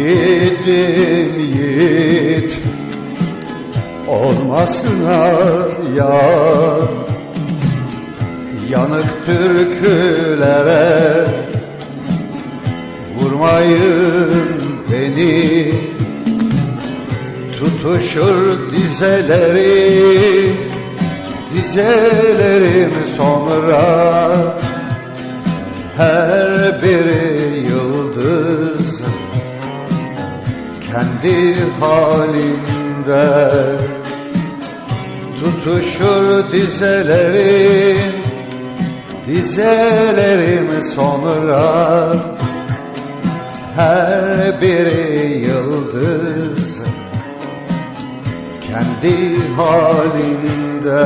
Yiğidim yiğit olmasına ya Yanık türkülere vurmayın beni. Tutuşur dizeleri dizelerim sonra. Her biri halinde. Tutuşur dizelerim dizelerim sonra. Her biri yıldız kendi halinde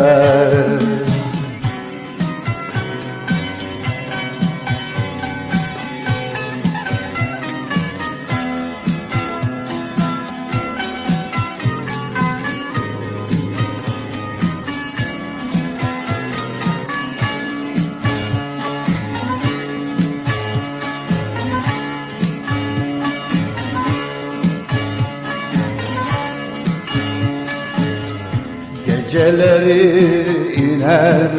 Geceleri inen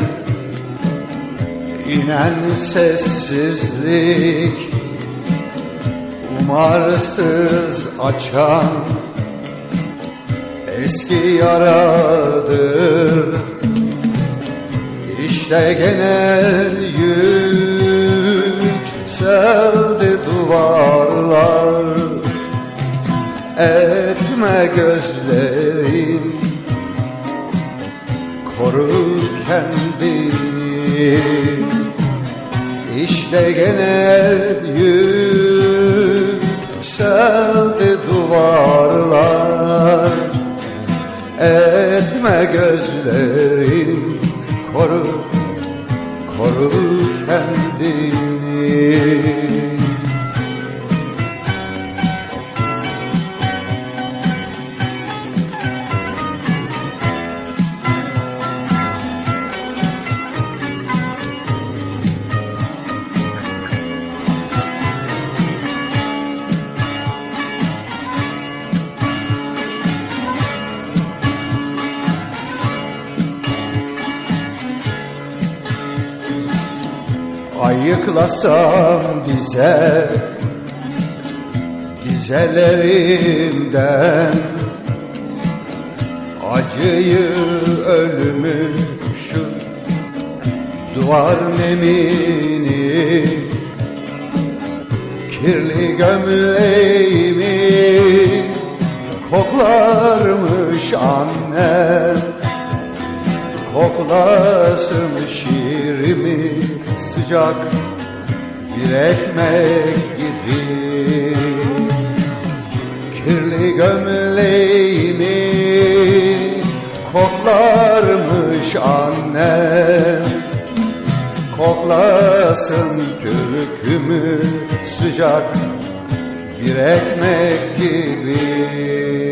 inen sessizlik Umarsız açan eski yaradır. İşte gene yükseldi duvarlar koru kendini İşte gene yükseldi duvarlar. Etme gözlerin koru, koru kendini Ayıklasam dize Dizelerimden Acıyı ölümü şu Duvar nemini Kirli gömleğimi Koklarmış annem. Koklasın şiirimi sıcak bir ekmek gibi. Kirli gömleğimi koklarmış annem. Koklasın türkümü sıcak bir ekmek gibi